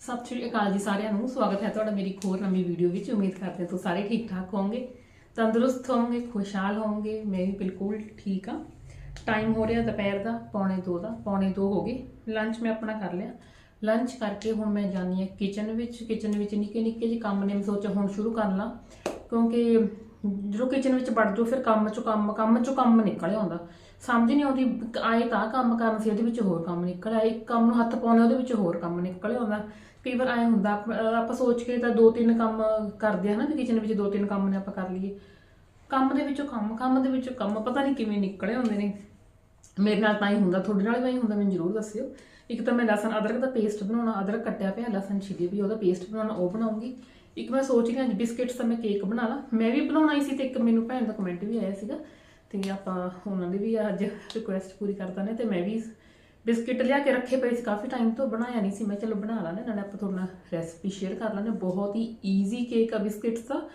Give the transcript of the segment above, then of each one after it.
ਸਤਿ ਸ਼੍ਰੀ ਅਕਾਲ ਜੀ ਸਾਰਿਆਂ ਨੂੰ। ਸਵਾਗਤ ਹੈ ਤੁਹਾਡਾ ਮੇਰੀ ਇੱਕ ਹੋਰ ਨਵੀਂ ਵੀਡੀਓ ਵਿੱਚ। ਉਮੀਦ ਕਰਦੇ ਹਾਂ ਤੁਸੀਂ ਸਾਰੇ ਠੀਕ ਠਾਕ ਹੋਵੋਗੇ, ਤੰਦਰੁਸਤ ਹੋਵੋਗੇ, ਖੁਸ਼ਹਾਲ ਹੋਵੋਗੇ। ਮੈਂ ਵੀ ਬਿਲਕੁਲ ਠੀਕ ਹਾਂ। ਟਾਈਮ ਹੋ ਰਿਹਾ ਦੁਪਹਿਰ ਦਾ, ਪੌਣੇ 2 ਦਾ। ਪੌਣੇ 2 ਹੋ ਗਏ। ਲੰਚ ਮੈਂ ਆਪਣਾ ਕਰ ਲਿਆ। ਲੰਚ ਕਰਕੇ ਹੁਣ ਮੈਂ ਜਾਣੀ ਹੈ ਕਿਚਨ ਵਿੱਚ। ਕਿਚਨ ਵਿੱਚ ਨਿੱਕੇ ਨਿੱਕੇ ਜਿਹੇ ਕੰਮ ਨੇ, ਮੈਂ ਸੋਚਿਆ ਹੁਣ ਸ਼ੁਰੂ ਕਰ ਲਾਂ। ਕਿਉਂਕਿ ਜਦੋਂ ਕਿਚਨ ਵਿੱਚ ਵੜ ਜਾਓ, ਫਿਰ ਕੰਮ ਚੋਂ ਕੰਮ ਕੰਮ ਚੋਂ ਕੰਮ ਨਿਕਲ ਆਉਂਦਾ। ਸਮਝ ਨਹੀਂ ਆਉਂਦੀ ਆਏ ਤਾਂ ਕੰਮ ਕਰਨ ਸੀ, ਉਹਦੇ ਵਿੱਚ ਹੋਰ ਕੰਮ ਨਿਕਲ ਆਇਆ ਇੱਕ ਕੰਮ ਨੂੰ ਹੱਥ ਪਾਉਣੇ ਉਹਦੇ ਵਿੱਚ ਹੋਰ ਕੰਮ ਨਿਕਲ ਆਉਂਦਾ। ਕਈ ਵਾਰ ਐ ਹੁੰਦਾ ਆਪਾਂ ਸੋਚ ਕੇ ਤਾਂ ਦੋ ਤਿੰਨ ਕੰਮ ਕਰਦੇ ਆ ਨਾ, ਵੀ ਕਿਚਨ ਵਿੱਚ ਦੋ ਤਿੰਨ ਕੰਮ ਨੇ ਆਪਾਂ ਕਰ ਲਈਏ। ਕੰਮ ਦੇ ਵਿੱਚੋਂ ਕੰਮ ਕੰਮ ਦੇ ਵਿੱਚੋਂ ਕੰਮ, ਪਤਾ ਨਹੀਂ ਕਿਵੇਂ ਨਿਕਲੇ ਹੁੰਦੇ ਨੇ। ਮੇਰੇ ਨਾਲ ਤਾਂ ਹੀ ਹੁੰਦਾ, ਤੁਹਾਡੇ ਨਾਲ ਵੀ ਹੀ ਹੁੰਦਾ, ਮੈਨੂੰ ਜ਼ਰੂਰ ਦੱਸਿਓ। ਇੱਕ ਤਾਂ ਮੈਂ ਲਸਣ, ਅਦਰਕ ਦਾ ਪੇਸਟ ਬਣਾਉਣਾ, ਅਦਰਕ ਕੱਟਿਆ ਪਿਆ, ਲਸਣ ਛਿਲੀ ਵੀ ਉਹਦਾ ਪੇਸਟ ਬਣਾਉਣਾ, ਉਹ ਬਣਾਉਂਗੀ। ਇੱਕ ਮੈਂ ਸੋਚ ਰਹੀ ਹਾਂ, ਅੱਜ ਬਿਸਕਿਟਸ ਦਾ ਮੈਂ ਕੇਕ ਬਣਾ ਲਾ। ਮੈਂ ਵੀ ਬਣਾਉਣਾ ਹੀ ਸੀ ਤੇ ਇੱਕ ਮੈਨੂੰ ਭੈਣ ਦਾ ਕਮੈਂਟ ਵੀ ਆਇਆ ਸੀਗਾ। ਤੇ ਆਪਾਂ ਉਹਨਾਂ ਦੀ ਵੀ ਅੱਜ ਰਿਕੁਐਸਟ ਪੂਰੀ ਕਰਤਾ ਨੇ ਤੇ ਮੈਂ ਵੀ ਬਿਸਕਿਟ ਲਿਆ ਕੇ ਰੱਖੇ ਪਏ ਸੀ, ਕਾਫੀ ਟਾਈਮ ਤੋਂ ਬਣਾਇਆ ਨਹੀਂ ਸੀ। ਮੈਂ ਚਲੋ ਬਣਾ ਲਾਂਗੇ ਨਾਲੇ ਆਪਾਂ ਤੁਹਾਡੇ ਨਾਲ ਰੈਸਪੀ ਸ਼ੇਅਰ ਕਰ ਲਾਂਗੇ ਬਹੁਤ ਹੀ ਈਜ਼ੀ ਕੇਕ ਆ ਬਿਸਕਿਟਸ ਦਾ।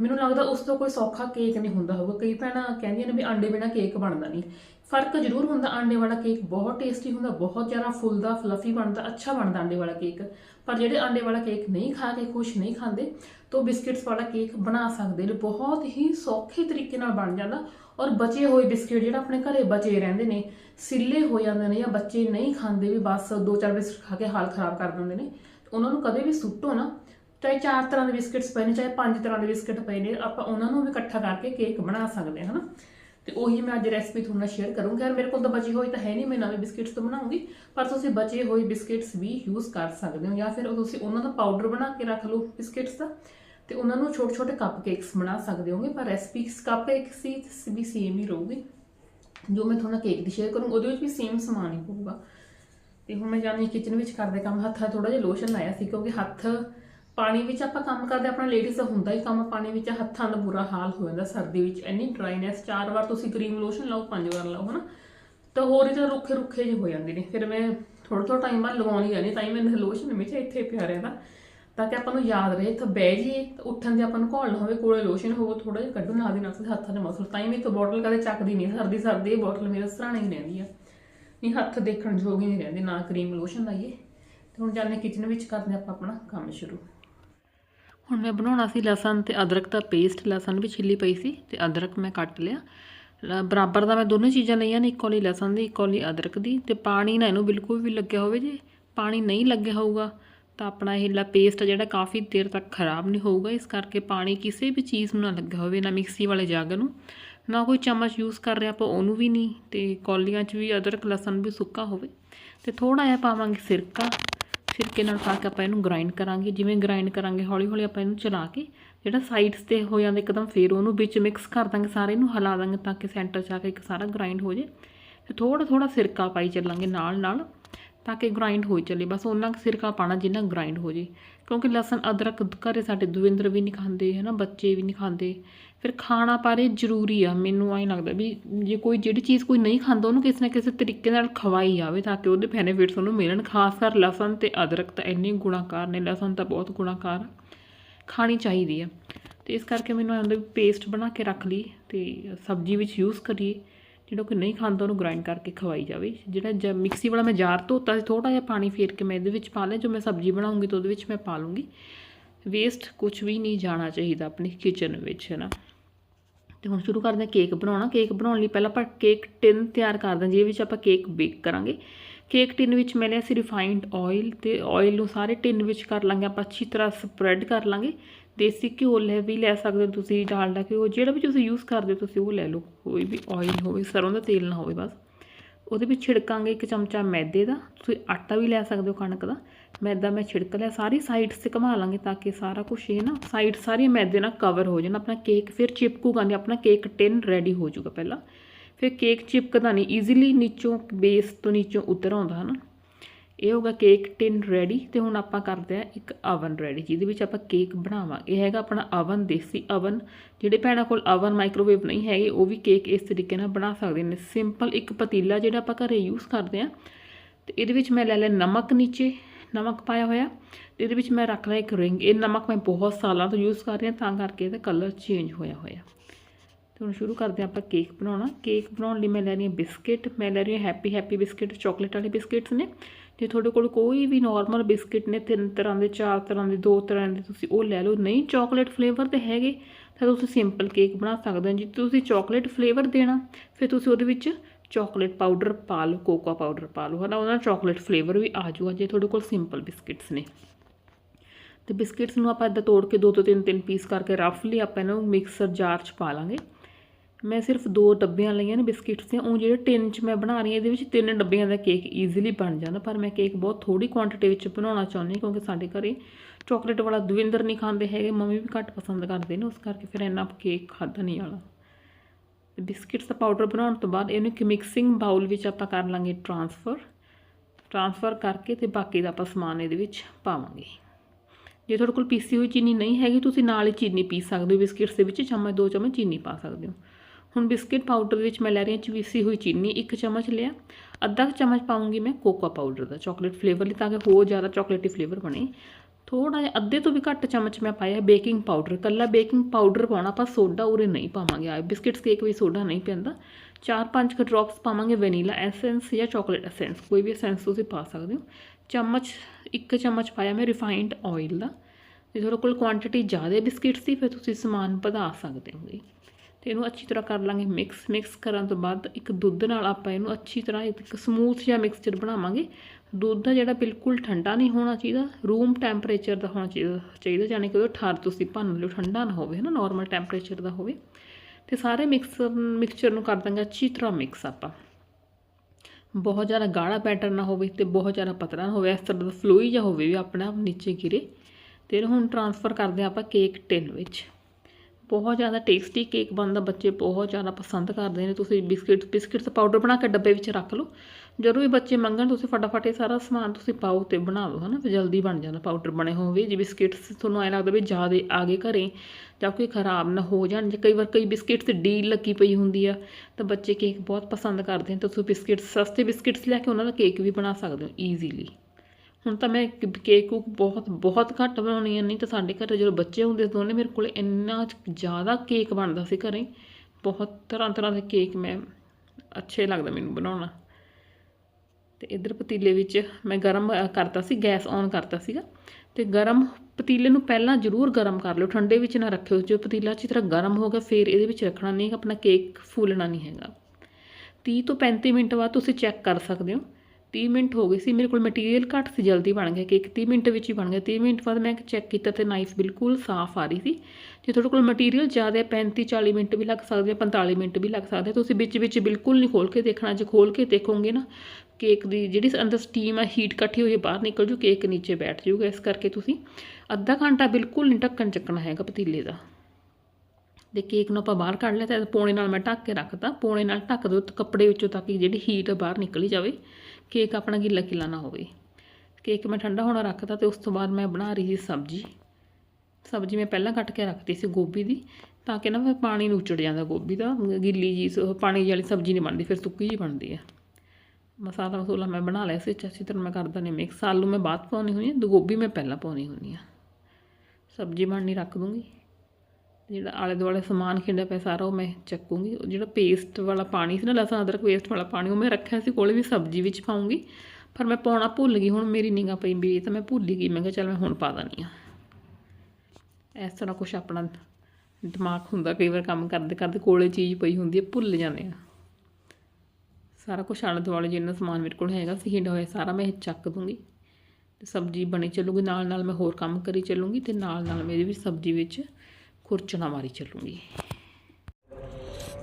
ਮੈਨੂੰ ਲੱਗਦਾ ਉਸ ਤੋਂ ਕੋਈ ਸੌਖਾ ਕੇਕ ਨਹੀਂ ਹੁੰਦਾ ਹੋਊਗਾ। ਕਈ ਭੈਣਾਂ ਕਹਿੰਦੀਆਂ ਨੇ ਵੀ ਆਂਡੇ ਬਿਨਾ ਕੇਕ ਬਣਦਾ ਨਹੀਂ। ਫ਼ਰਕ ਜ਼ਰੂਰ ਹੁੰਦਾ ਆਂਡੇ ਵਾਲਾ ਕੇਕ ਬਹੁਤ ਟੇਸਟੀ ਹੁੰਦਾ, ਬਹੁਤ ਜ਼ਿਆਦਾ ਫੁੱਲਦਾ ਫਲਫੀ ਬਣਦਾ, ਅੱਛਾ ਬਣਦਾ ਆਂਡੇ ਵਾਲਾ ਕੇਕ ਪਰ ਜਿਹੜੇ ਆਂਡੇ ਵਾਲਾ ਕੇਕ ਨਹੀਂ ਖਾ ਕੇ ਖੁਸ਼, ਨਹੀਂ ਖਾਂਦੇ, ਤਾਂ ਬਿਸਕਿਟਸ ਵਾਲਾ ਕੇਕ ਬਣਾ ਸਕਦੇ ਨੇ, ਬਹੁਤ ਹੀ ਸੌਖੇ ਤਰੀਕੇ ਨਾਲ ਬਣ ਜਾਂਦਾ। ਔਰ ਬਚੇ ਹੋਏ ਬਿਸਕਿਟ ਜਿਹੜਾ ਆਪਣੇ ਘਰੇ ਬਚੇ ਰਹਿੰਦੇ ਨੇ ਸਿੱਲੇ ਹੋ ਜਾਂਦੇ ਨੇ ਜਾਂ ਬੱਚੇ ਨਹੀਂ ਖਾਂਦੇ ਵੀ ਬਸ ਦੋ ਚਾਰ ਬਿਸਕਿਟ ਖਾ ਕੇ ਹਾਲ ਖਰਾਬ ਕਰ ਦਿੰਦੇ ਨੇ ਉਹਨਾਂ ਨੂੰ ਕਦੇ ਵੀ ਸੁੱਟੋ ਨਾ। ਚਾਹੇ ਚਾਰ ਤਰ੍ਹਾਂ ਦੇ ਬਿਸਕਿਟਸ ਪਏ ਨੇ, ਚਾਹੇ ਪੰਜ ਤਰ੍ਹਾਂ ਦੇ ਬਿਸਕਿਟ ਪਏ ਨੇ, ਆਪਾਂ ਉਹਨਾਂ ਨੂੰ ਵੀ ਇਕੱਠਾ ਕਰਕੇ ਕੇਕ ਬਣਾ ਸਕਦੇ ਹਾਂ, ਹਨਾ? ਤੇ ਉਹੀ ਮੈਂ ਅੱਜ ਰੈਸਪੀ ਤੁਹਾਡੇ ਨਾਲ ਸ਼ੇਅਰ ਕਰੂੰਗੀ। ਯਾਰ ਮੇਰੇ ਕੋਲ ਤਾਂ ਬਚੀ ਹੋਈ ਤਾਂ ਹੈ ਨਹੀਂ, ਮੈਂ ਨਵੇਂ ਬਿਸਕਿਟਸ ਤੋਂ ਬਣਾਉਂਗੀ, ਪਰ ਤੁਸੀਂ ਬਚੇ ਹੋਏ ਬਿਸਕਿਟਸ ਵੀ ਯੂਜ਼ ਕਰ ਸਕਦੇ ਹੋ। ਜਾਂ ਫਿਰ ਤੁਸੀਂ ਉਹਨਾਂ ਦਾ ਪਾਊਡਰ ਬਣਾ ਕੇ ਰੱਖ ਲਓ ਬਿਸਕਿਟਸ ਦਾ ਤੇ ਉਹਨਾਂ ਨੂੰ ਛੋਟੇ ਛੋਟੇ ਕੱਪ ਕੇਕਸ ਬਣਾ ਸਕਦੇ ਹੋਗੇ, ਪਰ ਰੈਸਪੀ ਕੱਪ ਕੇਕ ਸੀ, ਵੀ ਸੇਮ ਹੀ ਰਹੂਗੀ। ਜੋ ਮੈਂ ਤੁਹਾਨੂੰ ਕੇਕ ਦੀ ਸ਼ੇਅਰ ਕਰੂੰ, ਉਹਦੇ ਵਿੱਚ ਵੀ ਸੇਮ ਸਮਾਨ ਹੀ ਹੋਊਗਾ ਤੇ ਹੁਣ ਮੈਂ ਜਾਣੀ ਕਿਚਨ ਵਿੱਚ ਕਰਦੇ ਕੰਮ, ਹੱਥਾਂ ਥੋੜਾ ਜਿਹਾ ਲੋਸ਼ਨ ਲਾਇਆ ਸੀ, ਕਿਉਂਕਿ ਹੱਥ ਪਾਣੀ ਵਿੱਚ ਆਪਾਂ ਕੰਮ ਕਰਦੇ ਆਪਣਾ ਲੇਡੀਜ਼ ਦਾ ਹੁੰਦਾ ਹੀ ਕੰਮ, ਪਾਣੀ ਵਿੱਚ ਹੱਥਾਂ ਦਾ ਬੁਰਾ ਹਾਲ ਹੋ ਜਾਂਦਾ, ਸਰਦੀ ਵਿੱਚ ਇੰਨੀ ਡਰਾਈਨੈਸ ਚਾਰ ਵਾਰ ਤੁਸੀਂ ਕਰੀਮ ਲੋਸ਼ਨ ਲਾਓ, ਪੰਜ ਵਾਰ ਲਾਓ, ਹਨਾ? ਤਾਂ ਹੋਰ ਹੀ ਤਾਂ ਰੁੱਖੇ ਰੁੱਖੇ ਜਿਹੇ ਹੋ ਜਾਂਦੇ ਨੇ। ਫਿਰ ਮੈਂ ਥੋੜਾ ਥੋੜਾ ਟਾਈਮ ਬਾਅਦ ਲਗਾਉਣੀ ਰਹਿੰਦੀ ਤਾਂ ਹੀ ਮੈਂ ਲੋਸ਼ਨ ਹਮੇਸ਼ਾ ਇੱਥੇ ਪਿਆ ਰਹਿੰਦਾ ਤਾਂ ਕਿ ਆਪਾਂ ਨੂੰ ਯਾਦ ਰਹੇ, ਇੱਥੇ ਬਹਿ ਜਾਈਏ, ਤਾਂ ਉੱਠਣ ਦੇ ਆਪਾਂ ਨੂੰ ਘੋਲ ਨਾ ਹੋਵੇ, ਕੋਲੇ ਲੋਸ਼ਨ ਹੋਵੇ ਥੋੜਾ ਜਿਹਾ ਕੱਢੋ, ਨਾਲ ਦੀ ਨਾਲ ਤੁਸੀਂ ਹੱਥਾਂ ਦੇ ਮਸਲ ਤਾਂ ਹੀ ਮੈਂ ਇੱਕ ਬੋਟਲ ਕਦੇ ਚੱਕਦੀ ਨਹੀਂ, ਸਰਦੀ ਸਰਦੀ ਇਹ ਬੋਟਲ ਮੇਰੇ ਸਰਾਣੇ ਹੀ ਰਹਿੰਦੀ ਆ। ਨਹੀਂ, ਹੱਥ ਦੇਖਣ ਯੋਗ ਹੀ ਨਹੀਂ ਰਹਿੰਦੇ, ਨਾ ਕਰੀਮ ਲੋਸ਼ਨ ਲਾਈਏ। ਤੇ ਹੁਣ ਜਾਂਦੇ ਕਿਚਨ ਵਿੱਚ ਕਰਦੇ ਆਪਾਂ ਆਪਣਾ ਕੰਮ ਸ਼ੁਰੂ। ਹੁਣ ਮੈਂ ਬਣਾਉਣਾ ਸੀ ਲਸਣ ਤੇ ਅਦਰਕ ਦਾ ਪੇਸਟ ਲਸਣ ਵੀ ਛਿੱਲੀ ਪਈ ਸੀ ਤੇ ਅਦਰਕ ਮੈਂ ਕੱਟ ਲਿਆ। ਬਰਾਬਰ ਦਾ ਮੈਂ ਦੋਨੋਂ ਚੀਜ਼ਾਂ ਲਈਆਂ ਨੇ, ਇੱਕ ਕੌਲੀ ਲਸਣ ਦੀ, ਇੱਕ ਕੌਲੀ ਅਦਰਕ ਦੀ ਤੇ ਪਾਣੀ ਨਾ ਇਹਨੂੰ ਬਿਲਕੁਲ ਵੀ ਲੱਗਿਆ ਹੋਵੇ ਜੇ ਪਾਣੀ ਨਹੀਂ ਲੱਗਿਆ ਹੋਊਗਾ ਤਾਂ ਆਪਣਾ ਇਹ ਲਾ ਪੇਸਟ ਜਿਹੜਾ ਕਾਫੀ ਦੇਰ ਤੱਕ ਖਰਾਬ ਨਹੀਂ ਹੋਊਗਾ, ਇਸ ਕਰਕੇ ਪਾਣੀ ਕਿਸੇ ਵੀ ਚੀਜ਼ ਨੂੰ ਨਾ ਲੱਗਿਆ ਹੋਵੇ, ਨਾ ਮਿਕਸੀ ਵਾਲੇ ਜੱਗ ਨੂੰ, ਨਾ ਕੋਈ ਚਮਚ ਯੂਜ਼ ਕਰ ਰਿਹਾ ਆਪਾਂ ਉਹਨੂੰ ਵੀ ਨਹੀਂ ਤੇ ਕੌਲੀਆਂ 'ਚ ਵੀ ਅਦਰਕ, ਲਸਣ ਵੀ ਸੁੱਕਾ ਹੋਵੇ ਤੇ ਥੋੜਾ ਜਿਹਾ ਪਾਵਾਂਗੇ ਸਿਰਕਾ। ਸਿਰਕੇ ਨਾਲ ਪਾ ਕੇ ਆਪਾਂ ਇਹਨੂੰ ਗ੍ਰਾਈਂਡ ਕਰਾਂਗੇ, ਜਿਵੇਂ ਗ੍ਰਾਈਂਡ ਕਰਾਂਗੇ ਹੌਲੀ ਹੌਲੀ ਆਪਾਂ ਇਹਨੂੰ ਚਲਾ ਕੇ ਜਿਹੜਾ ਸਾਈਡਸ ਤੇ ਹੋ ਜਾਂਦਾ ਇੱਕਦਮ ਫੇਰ ਉਹਨੂੰ ਵਿੱਚ ਮਿਕਸ ਕਰ ਦਾਂਗੇ, ਸਾਰੇ ਨੂੰ ਹਿਲਾ ਦਾਂਗੇ ਤਾਂ ਕਿ ਸੈਂਟਰ 'ਚ ਆ ਕੇ ਇੱਕ ਸਾਰਾ ਗ੍ਰਾਈਂਡ ਹੋ ਜੇ। ਤੇ ਥੋੜਾ ਥੋੜਾ ਸਿਰਕਾ ਪਾਈ ਚੱਲਾਂਗੇ ਨਾਲ ਨਾਲ ਤਾਂ ਕਿ ਗ੍ਰਾਈਂਡ ਹੋ ਚੱਲੇ, ਬਸ ਉਹਨਾਂ ਕੁ ਸਿਰਕਾ ਪਾਣਾ ਜਿੰਨਾ ਗ੍ਰਾਈਂਡ ਹੋ ਜੇ। ਕਿਉਂਕਿ ਲਸਣ, ਅਦਰਕ ਘਰੇ ਸਾਡੇ ਦਵਿੰਦਰ ਵੀ ਨਹੀਂ ਖਾਂਦੇ ਹੈ ਨਾ ਬੱਚੇ ਵੀ ਨਹੀਂ ਖਾਂਦੇ। ਫਿਰ ਖਾਣਾ ਪਾਰੇ ਜ਼ਰੂਰੀ ਆ, ਮੈਨੂੰ ਐਂ ਲੱਗਦਾ ਵੀ ਜੇ ਕੋਈ ਜਿਹੜੀ ਚੀਜ਼ ਕੋਈ ਨਹੀਂ ਖਾਂਦਾ, ਉਹਨੂੰ ਕਿਸੇ ਨਾ ਕਿਸੇ ਤਰੀਕੇ ਨਾਲ ਖਵਾਈ ਜਾਵੇ ਤਾਂ ਕਿ ਉਹਦੇ ਬੈਨੀਫਿਟਸ ਉਹਨੂੰ ਮਿਲਣ, ਖਾਸ ਕਰ ਲਸਣ ਤੇ ਅਦਰਕ ਤਾਂ ਇੰਨੇ ਗੁਣਾਕਾਰ ਨੇ, ਲਸਣ ਤਾਂ ਬਹੁਤ ਗੁਣਾਕਾਰ ਖਾਣੀ ਚਾਹੀਦੀ ਆ। ਤੇ ਇਸ ਕਰਕੇ ਮੈਨੂੰ ਐਂ ਹੁੰਦਾ ਵੀ ਪੇਸਟ ਬਣਾ ਕੇ ਰੱਖ ਲਈ ਤੇ ਸਬਜ਼ੀ ਵਿੱਚ ਯੂਜ਼ ਕਰੀਏ, ਜਿਹੜਾ ਕੋਈ ਨਹੀਂ ਖਾਂਦਾ ਉਹਨੂੰ ਗ੍ਰਾਈਂਡ ਕਰਕੇ ਖਵਾਈ ਜਾਵੇ। ਜਿਹੜਾ ਜ ਮਿਕਸੀ ਵਾਲਾ ਮੈਂ ਜਾਰ ਧੋਤਾ ਸੀ ਥੋੜਾ ਜਿਹਾ ਪਾਣੀ ਫੇਰ ਕੇ ਮੈਂ ਇਹਦੇ ਵਿੱਚ ਪਾ ਲਿਆ, ਜੋ ਮੈਂ ਸਬਜ਼ੀ ਬਣਾਉਂਗੀ ਤਾਂ ਉਹਦੇ ਵਿੱਚ ਮੈਂ ਪਾ ਲੂੰਗੀ। ਵੇਸਟ ਕੁਝ ਵੀ ਨਹੀਂ ਜਾਣਾ ਚਾਹੀਦਾ ਆਪਣੀ ਕਿਚਨ ਵਿੱਚ ਹੈ ਨਾ ਤੇ ਹੁਣ ਸ਼ੁਰੂ ਕਰਦੇ ਹਾਂ ਕੇਕ ਬਣਾਉਣਾ। ਕੇਕ ਬਣਾਉਣ ਲਈ ਪਹਿਲਾਂ ਆਪਾਂ ਕੇਕ ਟਿਨ ਤਿਆਰ ਕਰਦੇ ਹਾਂ, ਜਿਹਦੇ ਵਿੱਚ ਆਪਾਂ ਕੇਕ ਬੇਕ ਕਰਾਂਗੇ। ਕੇਕ ਟਿਨ ਵਿੱਚ ਮੈਂ ਲਿਆ ਸੀ ਰਿਫਾਈਨਡ ਆਇਲ ਤੇ ਆਇਲ ਨੂੰ ਸਾਰੇ ਟਿਨ ਵਿੱਚ ਕਰ ਲਾਂਗੇ। ਆਪਾਂ ਅੱਛੀ ਤਰ੍ਹਾਂ ਸਪਰੈਡ ਕਰ ਲਾਂਗੇ। ਦੇਸੀ ਘਿਓ ਲੈ ਵੀ ਲੈ ਸਕਦੇ ਹੋ ਤੁਸੀਂ ਡਾਲਡਾ ਘਿਓ, ਜਿਹੜਾ ਵੀ ਤੁਸੀਂ ਯੂਜ਼ ਕਰਦੇ ਹੋ ਤੁਸੀਂ ਉਹ ਲੈ ਲਓ। ਕੋਈ ਵੀ ਆਇਲ ਹੋਵੇ, ਸਰੋਂ ਦਾ ਤੇਲ ਨਾ ਹੋਵੇ ਬਸ। ਉਹਦੇ ਵਿੱਚ ਛਿੜਕਾਂਗੇ ਇੱਕ ਚਮਚਾ ਮੈਦੇ ਦਾ, ਤੁਸੀਂ ਆਟਾ ਵੀ ਲੈ ਸਕਦੇ ਹੋ ਕਣਕ ਦਾ। ਮੈਦਾ ਮੈਂ ਛਿੜਕ ਲਿਆ, ਸਾਰੀ ਸਾਈਡਸ ਤੇ ਘੁਮਾ ਲਾਂਗੇ ਤਾਂ ਕਿ ਸਾਰਾ ਕੁਝ ਇਹ ਨਾ ਸਾਈਡ ਸਾਰੀ ਮੈਦੇ ਨਾਲ ਕਵਰ ਹੋ ਜਾਣ ਆਪਣਾ ਕੇਕ ਫਿਰ ਚਿਪਕੂਗਾ ਨਹੀਂ, ਆਪਣਾ ਕੇਕ ਟਿਨ ਰੈਡੀ ਹੋ ਜਾਊਗਾ ਪਹਿਲਾਂ। ਫਿਰ ਕੇਕ ਚਿਪਕਦਾ ਨਹੀਂ ਈਜ਼ੀਲੀ ਨੀਚੋਂ ਬੇਸ ਤੋਂ ਨੀਚੋਂ ਉਤਰ ਆਉਂਦਾ ਹਨਾ। ਇਹ ਹੋਗਾ ਕੇਕ ਟਿਨ ਰੈਡੀ ਤੇ ਹੁਣ ਆਪਾਂ ਕਰਦੇ ਆ ਇੱਕ ਅਵਨ ਰੈਡੀ ਜਿਹਦੇ ਵਿੱਚ ਆਪਾਂ ਕੇਕ ਬਣਾਵਾਂਗੇ। ਇਹ ਹੈਗਾ ਆਪਣਾ ਅਵਨ ਦੇਸੀ ਅਵਨ ਜਿਹੜੇ ਭੈਣਾਂ ਕੋਲ ਅਵਨ ਮਾਈਕ੍ਰੋਵੇਵ ਨਹੀਂ ਹੈਗੇ, ਉਹ ਵੀ ਕੇਕ ਇਸ ਤਰੀਕੇ ਨਾਲ ਬਣਾ ਸਕਦੇ ਨੇ। ਸਿੰਪਲ ਇੱਕ ਪਤੀਲਾ ਜਿਹੜਾ ਆਪਾਂ ਘਰੇ ਯੂਜ਼ ਕਰਦੇ ਆ ਤੇ ਇਹਦੇ ਵਿੱਚ ਮੈਂ ਲੈ ਲਿਆ ਨਮਕ ਨੀਚੇ, ਨਮਕ ਪਾਇਆ ਹੋਇਆ। ਤੇ ਇਹਦੇ ਵਿੱਚ ਮੈਂ ਰੱਖ ਲਿਆ ਇੱਕ ਰਿੰਗ ਇਹ ਨਮਕ ਮੈਂ ਬਹੁਤ ਸਾਲਾਂ ਤੋਂ ਯੂਜ਼ ਕਰ ਰਹੀ ਹਾਂ, ਤਾਂ ਕਰਕੇ ਇਹਦਾ ਕਲਰ ਚੇਂਜ ਹੋਇਆ ਹੋਇਆ। ਤੇ ਹੁਣ ਸ਼ੁਰੂ ਕਰਦੇ ਹਾਂ ਆਪਾਂ ਕੇਕ ਬਣਾਉਣਾ। ਕੇਕ ਬਣਾਉਣ ਲਈ ਮੈਂ ਲੈ ਰਹੀ ਹਾਂ ਬਿਸਕਿਟ, ਮੈਂ ਲੈ ਰਹੀ ਹਾਂ ਹੈਪੀ ਹੈਪੀ ਬਿਸਕਿਟ, ਚਾਕਲੇਟ ਵਾਲੇ ਬਿਸਕਿਟਸ ਨੇ। ਜੇ ਤੁਹਾਡੇ ਕੋਲ ਕੋਈ ਵੀ ਨਾਰਮਲ ਬਿਸਕਿਟ ਨੇ, ਤਿੰਨ ਤਰ੍ਹਾਂ ਦੇ, ਚਾਰ ਤਰ੍ਹਾਂ ਦੇ, ਦੋ ਤਰ੍ਹਾਂ ਦੇ, ਤੁਸੀਂ ਉਹ ਲੈ ਲਓ। ਨਹੀਂ ਚਾਕਲੇਟ ਫਲੇਵਰ ਤੇ ਹੈਗੇ, ਤਾਂ ਤੁਸੀਂ ਸਿੰਪਲ ਕੇਕ ਬਣਾ ਸਕਦੇ ਹੋ। ਜੇ ਤੁਸੀਂ ਚਾਕਲੇਟ ਫਲੇਵਰ ਦੇਣਾ, ਫਿਰ ਤੁਸੀਂ ਉਹਦੇ ਵਿੱਚ ਚਾਕਲੇਟ ਪਾਊਡਰ ਪਾ ਲਓ ਕੋਕਾ ਪਾਊਡਰ ਪਾ ਲਓ। ਹਨਾ, ਉਹਦਾ ਨਾਲ ਚਾਕਲੇਟ ਫਲੇਵਰ ਵੀ ਆ ਜਾਊਗਾ ਜੇ ਤੁਹਾਡੇ ਕੋਲ ਸਿੰਪਲ ਬਿਸਕਿਟਸ ਨੇ। ਤੇ ਬਿਸਕਿਟਸ ਨੂੰ ਆਪਾਂ ਇੱਦਾਂ ਤੋੜ ਕੇ ਦੋ ਤੋਂ ਤਿੰਨ ਤਿੰਨ ਪੀਸ ਕਰਕੇ ਰਫਲੀ ਆਪਾਂ ਇਹਨਾਂ ਨੂੰ ਮਿਕਸਰ ਜਾਰ 'ਚ ਪਾ ਲਾਂਗੇ। ਮੈਂ ਸਿਰਫ ਦੋ ਡੱਬਿਆਂ ਲਈਆਂ ਨੇ ਬਿਸਕਿਟਸ ਦੀਆਂ ਉਹ ਜਿਹੜੇ ਟਿਨ 'ਚ ਮੈਂ ਬਣਾ ਰਹੀ ਹਾਂ, ਇਹਦੇ ਵਿੱਚ ਤਿੰਨ ਡੱਬਿਆਂ ਦਾ ਕੇਕ ਈਜ਼ੀਲੀ ਬਣ ਜਾਂਦਾ, ਪਰ ਮੈਂ ਕੇਕ ਬਹੁਤ ਥੋੜੀ ਕੁਆਂਟੀਟੀ ਵਿੱਚ ਬਣਾਉਣਾ ਚਾਹੁੰਦੀ ਕਿਉਂਕਿ ਸਾਡੇ ਘਰੇ ਚਾਕਲੇਟ ਵਾਲਾ ਦਵਿੰਦਰ ਨਹੀਂ ਖਾਂਦੇ ਹੈਗੇ, ਮੰਮੀ ਵੀ ਘੱਟ ਪਸੰਦ ਕਰਦੇ ਨੇ, ਉਸ ਕਰਕੇ ਫਿਰ ਇੰਨਾ ਕੇਕ ਖਾਦਾ ਨਹੀਂ ਵਾਲਾ। ਬਿਸਕਿਟਸ ਦਾ ਪਾਊਡਰ ਬਣਾਉਣ ਤੋਂ ਬਾਅਦ ਇਹਨੂੰ ਇੱਕ ਮਿਕਸਿੰਗ ਬਾਉਲ ਵਿੱਚ ਆਪਾਂ ਕਰ ਲਾਂਗੇ ਟਰਾਂਸਫਰ ਟ੍ਰਾਂਸਫਰ ਕਰਕੇ ਤੇ ਬਾਕੀ ਦਾ ਆਪਾਂ ਸਮਾਨ ਇਹਦੇ ਵਿੱਚ ਪਾਵਾਂਗੇ। ਜੇ ਤੁਹਾਡੇ ਕੋਲ ਪੀਸੀ ਹੋਈ ਚੀਨੀ ਨਹੀਂ ਹੈਗੀ, ਤੁਸੀਂ ਨਾਲ ਹੀ ਚੀਨੀ ਪੀ ਸਕਦੇ ਹੋ, ਬਿਸਕਿਟਸ ਦੇ ਵਿੱਚ ਚਮਚ ਦੋ ਚਮਚ ਚੀਨੀ ਪਾ ਸਕਦੇ ਹੋ। ਹੁਣ ਬਿਸਕਿਟ ਪਾਊਡਰ ਵਿੱਚ ਮੈਂ ਲੈ ਰਹੀ ਹਾਂ ਚ ਪੀਸੀ ਹੋਈ ਚੀਨੀ, ਇੱਕ ਚਮਚ ਲਿਆ। ਅੱਧਾ ਕੁ ਚਮਚ ਪਾਉਂਗੀ ਮੈਂ ਕੋਕਾ ਪਾਊਡਰ ਦਾ ਚਾਕਲੇਟ ਫਲੇਵਰ ਲਈ ਤਾਂ ਕਿ ਹੋਰ ਜ਼ਿਆਦਾ ਚਾਕਲੇਟੀ ਫਲੇਵਰ ਬਣੇ। ਥੋੜਾ ਜਿਹਾ ਅੱਧੇ ਤੋਂ ਵੀ ਘੱਟ ਚਮਚ ਮੈਂ ਪਾਇਆ ਬੇਕਿੰਗ ਪਾਊਡਰ ਕੱਲਾ ਬੇਕਿੰਗ ਪਾਊਡਰ ਪਾਉਣਾ ਆਪਾਂ ਸੋਡਾ ਉਰੇ ਨਹੀਂ ਪਾਵਾਂਗੇ ਆ ਬਿਸਕਿਟਸ ਕੇਕ ਵਿੱਚ ਸੋਡਾ ਨਹੀਂ ਪੈਂਦਾ। ਚਾਰ ਪੰਜ ਕੁ ਡ੍ਰੌਪਸ ਪਾਵਾਂਗੇ ਵੈਨੀਲਾ ਐਸੈਂਸ ਜਾਂ ਚਾਕਲੇਟ ਐਸੈਂਸ ਕੋਈ ਵੀ ਐਸੈਂਸ ਤੁਸੀਂ ਪਾ ਸਕਦੇ ਹੋ। ਚਮਚ, ਇੱਕ ਚਮਚ ਪਾਇਆ ਮੈਂ ਰਿਫਾਈਨਡ ਆਇਲ ਦਾ। ਜੇ ਤੁਹਾਡੇ ਕੋਲ ਕੁਆਂਟੀਟੀ ਜ਼ਿਆਦਾ ਬਿਸਕਿਟਸ ਦੀ, ਫਿਰ ਤੁਸੀਂ ਸਮਾਨ ਵਧਾ ਸਕਦੇ ਹੋਗੇ ਤੇ ਇਹਨੂੰ ਅੱਛੀ ਤਰ੍ਹਾਂ ਕਰ ਲਾਂਗੇ ਮਿਕਸ ਮਿਕਸ ਕਰਨ ਤੋਂ ਬਾਅਦ ਇੱਕ ਦੁੱਧ ਨਾਲ ਆਪਾਂ ਇਹਨੂੰ ਅੱਛੀ ਤਰ੍ਹਾਂ ਇੱਕ ਸਮੂਥ ਜਿਹਾ ਮਿਕਸਚਰ ਬਣਾਵਾਂਗੇ। ਦੁੱਧ ਦਾ ਜਿਹੜਾ ਬਿਲਕੁਲ ਠੰਡਾ ਨਹੀਂ ਹੋਣਾ ਚਾਹੀਦਾ ਰੂਮ ਟੈਂਪਰੇਚਰ ਦਾ ਹੋਣਾ ਚਾਹੀਦਾ ਚਾਹੀਦਾ ਯਾਨੀ ਕਿ ਉਹ ਠਾਰ ਤੁਸੀਂ ਭੰਨ ਲਿਓ, ਠੰਡਾ ਨਾ ਹੋਵੇ ਨਾ ਨਾਰਮਲ ਟੈਂਪਰੇਚਰ ਦਾ ਹੋਵੇ। ਤੇ ਸਾਰੇ ਮਿਕਸ ਮਿਕਸਚਰ ਨੂੰ ਕਰ ਦਾਂਗੇ ਅੱਛੀ ਤਰ੍ਹਾਂ ਮਿਕਸ ਆਪਾਂ। ਬਹੁਤ ਜ਼ਿਆਦਾ ਗਾੜਾ ਬੈਟਰ ਨਾ ਹੋਵੇ ਤੇ ਬਹੁਤ ਜ਼ਿਆਦਾ ਪਤਲਾ ਨਾ ਹੋਵੇ, ਇਸ ਤਰ੍ਹਾਂ ਦਾ ਫਲੋਈ ਜਿਹਾ ਹੋਵੇ ਵੀ ਆਪਣਾ ਆਪ ਨੀਚੇ ਗਿਰੇ। ਤੇ ਹੁਣ ਟਰਾਂਸਫਰ ਕਰਦੇ ਹਾਂ ਆਪਾਂ ਕੇਕ ਟਿਨ ਵਿੱਚ। ਬਹੁਤ ਜ਼ਿਆਦਾ ਟੇਸਟੀ ਕੇਕ ਬਣਦਾ, ਬੱਚੇ ਬਹੁਤ ਜ਼ਿਆਦਾ ਪਸੰਦ ਕਰਦੇ ਨੇ। ਤੁਸੀਂ ਬਿਸਕਿਟ ਬਿਸਕਿਟਸ ਪਾਊਡਰ ਬਣਾ ਕੇ ਡੱਬੇ ਵਿੱਚ ਰੱਖ ਲਓ। ਜਦੋਂ ਵੀ ਬੱਚੇ ਮੰਗਣ, ਤੁਸੀਂ ਫਟਾਫਟ ਇਹ ਸਾਰਾ ਸਮਾਨ ਤੁਸੀਂ ਪਾਓ ਤੇ ਬਣਾ ਲਓ, ਹਨਾ। ਫਿਰ ਜਲਦੀ ਬਣ ਜਾਂਦਾ ਪਾਊਡਰ ਬਣੇ ਹੋਵੇ। ਜੇ ਬਿਸਕਿਟਸ ਤੁਹਾਨੂੰ ਐ ਲੱਗਦਾ ਵੀ ਜ਼ਿਆਦਾ ਆ ਗਏ ਘਰੇ ਜਾਂ ਕੋਈ ਖਰਾਬ ਨਾ ਹੋ ਜਾਣ, ਜੇ ਕਈ ਵਾਰ ਕਈ ਬਿਸਕਿਟਸ ਡੀਲ ਲੱਗੀ ਪਈ ਹੁੰਦੀ ਆ, ਤਾਂ ਬੱਚੇ ਕੇਕ ਬਹੁਤ ਪਸੰਦ ਕਰਦੇ ਨੇ। ਤਾਂ ਤੁਸੀਂ ਬਿਸਕਿਟਸ, ਸਸਤੇ ਬਿਸਕਿਟਸ ਲੈ ਕੇ ਉਹਨਾਂ ਦਾ ਕੇਕ ਵੀ ਬਣਾ ਸਕਦੇ ਹੋ ਈਜ਼ੀਲੀ ਹੁਣ ਤਾਂ ਮੈਂ ਕੇਕ ਕੁਕ ਬਹੁਤ ਬਹੁਤ ਘੱਟ ਬਣਾਉਣੀ ਆ, ਨਹੀਂ ਤਾਂ ਸਾਡੇ ਘਰ ਜਦੋਂ ਬੱਚੇ ਹੁੰਦੇ ਸੀ ਦੋਨੇ ਮੇਰੇ ਕੋਲ ਇੰਨਾ ਜ਼ਿਆਦਾ ਕੇਕ ਬਣਦਾ ਸੀ ਘਰੇ। ਬਹੁਤ ਤਰ੍ਹਾਂ ਤਰ੍ਹਾਂ ਦੇ ਕੇਕ ਮੈਂ ਅੱਛੇ ਲੱਗਦਾ ਮੈਨੂੰ ਬਣਾਉਣਾ। ਤੇ ਇਧਰ ਪਤੀਲੇ ਵਿੱਚ ਮੈਂ ਗਰਮ ਕਰਤਾ ਸੀ, ਗੈਸ ਔਨ ਕਰਤਾ ਸੀਗਾ। ਤੇ ਗਰਮ ਪਤੀਲੇ ਨੂੰ ਪਹਿਲਾਂ ਜ਼ਰੂਰ ਗਰਮ ਕਰ ਲਿਓ, ਠੰਡੇ ਵਿੱਚ ਨਾ ਰੱਖਿਓ। ਜੋ ਪਤੀਲਾ ਅੱਛੀ ਤਰ੍ਹਾਂ ਗਰਮ ਹੋ ਗਿਆ, ਫਿਰ ਇਹਦੇ ਵਿੱਚ ਰੱਖਣਾ ਨਹੀਂ, ਆਪਣਾ ਕੇਕ ਫੂਲਣਾ ਨਹੀਂ ਹੈਗਾ। 30 ਤੋਂ 35 ਮਿੰਟ ਬਾਅਦ ਤੁਸੀਂ ਚੈੱਕ ਕਰ ਸਕਦੇ ਹੋ। 30 ਮਿੰਟ ਹੋ ਗਏ ਸੀ, ਮੇਰੇ ਕੋਲ ਮਟੀਰੀਅਲ ਘੱਟ ਸੀ, ਜਲਦੀ ਬਣ ਗਿਆ ਕੇਕ 30 ਮਿੰਟ ਵਿੱਚ ਹੀ ਬਣ ਗਿਆ। 30 ਮਿੰਟ ਬਾਅਦ ਮੈਂ ਚੈੱਕ ਕੀਤਾ ਤੇ ਨਾਈਫ ਬਿਲਕੁਲ ਸਾਫ਼ ਆ ਰਹੀ ਸੀ। ਜੇ ਤੁਹਾਡੇ ਕੋਲ ਮਟੀਰੀਅਲ ਜ਼ਿਆਦਾ ਹੈ 35 40 ਮਿੰਟ ਵੀ ਲੱਗ ਸਕਦੇ ਆ 45 ਮਿੰਟ ਵੀ ਲੱਗ ਸਕਦੇ ਤੁਸੀਂ ਵਿੱਚ ਵਿੱਚ ਬਿਲਕੁਲ ਨਹੀਂ ਖੋਲ ਕੇ ਦੇਖਣਾ। ਜੇ ਖੋਲ ਕੇ ਦੇਖੋਗੇ ਨਾ, ਕੇਕ ਦੀ ਜਿਹੜੀ ਅੰਦਰ ਸਟੀਮ ਹੈ ਹੀਟ ਇਕੱਠੀ ਹੋਈ ਬਾਹਰ ਨਿਕਲ ਜੂ ਕੇਕ ਨੀਚੇ ਬੈਠ ਜਾਊਗਾ, ਇਸ ਕਰਕੇ ਤੁਸੀਂ ਅੱਧਾ ਘੰਟਾ ਬਿਲਕੁਲ ਨਹੀਂ ਢੱਕਣ ਚੱਕਣਾ ਹੈਗਾ ਪਤੀਲੇ ਦਾ। ਦੇ ਕੇਕ ਨੂੰ ਆਪਾਂ ਬਾਹਰ ਕੱਢ ਲਿਆ, ਤਾਂ ਪੌਣੇ ਨਾਲ ਮੈਂ ਢੱਕ ਕੇ ਰੱਖਤਾ। ਪੌਣੇ ਨਾਲ ਢੱਕ ਦਿਓ ਕੱਪੜੇ ਵਿੱਚੋਂ ਤਾਂ ਕਿ ਜਿਹੜੀ ਹੀਟ ਬਾਹਰ ਨਿਕਲੀ ਜਾਵੇ। ਕੇਕ ਆਪਣਾ ਗਿੱਲਾ ਗਿੱਲਾ ਨਾ ਹੋਵੇ। ਕੇਕ ਮੈਂ ਠੰਡਾ ਹੋਣਾ ਰੱਖਤਾ ਤੇ ਉਸ ਤੋਂ ਬਾਅਦ ਮੈਂ ਬਣਾ ਰਹੀ ਸੀ ਸਬਜ਼ੀ। ਸਬਜ਼ੀ ਮੈਂ ਪਹਿਲਾਂ ਕੱਟ ਕੇ ਰੱਖਤੀ ਸੀ ਗੋਭੀ ਦੀ, ਤਾਂ ਕਿ ਨਾ ਫਿਰ ਪਾਣੀ ਨੂੰ ਉੱਚੜ ਜਾਂਦਾ ਗੋਭੀ ਦਾ। ਗਿੱਲੀ ਜੀ ਸ- ਪਾਣੀ ਵਾਲੀ ਸਬਜ਼ੀ ਨਹੀਂ ਬਣਦੀ, ਫਿਰ ਸੁੱਕੀ ਜੀ ਬਣਦੀ ਹੈ ਮਸਾਲਾ ਮਸੂਲਾ ਮੈਂ ਬਣਾ ਲਿਆ ਸੀ ਚਾਚੀ ਤਰ੍ਹਾਂ ਮੈਂ ਕਰਦਾ ਨਹੀਂ ਮਿਕਸ ਆਲੂ ਮੈਂ ਬਾਅਦ ਪਾਉਣੀ ਹੁੰਦੀ ਹੈ ਤੇ ਗੋਭੀ ਮੈਂ ਪਹਿਲਾਂ ਪਾਉਣੀ ਹੁੰਦੀ ਆ। ਸਬਜ਼ੀ ਬਣਨੀ ਰੱਖ ਦੂੰਗੀ। ਜਿਹੜਾ ਆਲੇ ਦੁਆਲੇ ਸਮਾਨ ਖਿੰਡਾ ਪਿਆ ਸਾਰਾ ਉਹ ਮੈਂ ਚੱਕੂੰਗੀ। ਉਹ ਜਿਹੜਾ ਪੇਸਟ ਵਾਲਾ ਪਾਣੀ ਸੀ ਨਾ, ਲਸਣ, ਅਦਰਕ ਪੇਸਟ ਵਾਲਾ ਪਾਣੀ, ਉਹ ਮੈਂ ਰੱਖਿਆ ਸੀ, ਕੋਲੇ ਵੀ ਸਬਜ਼ੀ ਵਿੱਚ ਪਾਉਂਗੀ। ਪਰ ਮੈਂ ਪਾਉਣਾ ਭੁੱਲ ਗਈ, ਹੁਣ ਮੇਰੀ ਨਿਗਾਹ ਪਈ ਵੀ ਇਹ ਤਾਂ ਮੈਂ ਭੁੱਲ ਗਈ। ਮੈਂ ਕਿਹਾ ਚੱਲ ਮੈਂ ਹੁਣ ਪਾ ਦਣੀ ਆ ਇਸ ਤਰ੍ਹਾਂ ਕੁਛ ਆਪਣਾ ਦਿਮਾਗ ਹੁੰਦਾ, ਕਈ ਵਾਰ ਕੰਮ ਕਰਦੇ ਕਰਦੇ ਕੋਲੇ ਚੀਜ਼ ਪਈ ਹੁੰਦੀ ਹੈ, ਭੁੱਲ ਜਾਂਦੇ ਆ ਸਾਰਾ ਕੁਛ ਆਲੇ ਦੁਆਲੇ ਜਿੰਨਾ ਸਮਾਨ ਮੇਰੇ ਕੋਲ ਹੈਗਾ ਸੀ ਹਿੰਡਾ ਹੋਇਆ ਸਾਰਾ ਮੈਂ ਇਹ ਚੱਕ ਦੂੰਗੀ। ਤੇ ਸਬਜ਼ੀ ਬਣੀ ਚੱਲੂਗੀ ਨਾਲ ਨਾਲ ਮੈਂ ਹੋਰ ਕੰਮ ਕਰੀ ਚੱਲੂੰਗੀ ਤੇ ਨਾਲ ਨਾਲ ਮੇਰੀ ਵੀ ਸਬਜ਼ੀ ਵਿੱਚ ਖੁਰਚਣਾ ਮਾਰੀ ਚੱਲੂਗੀ।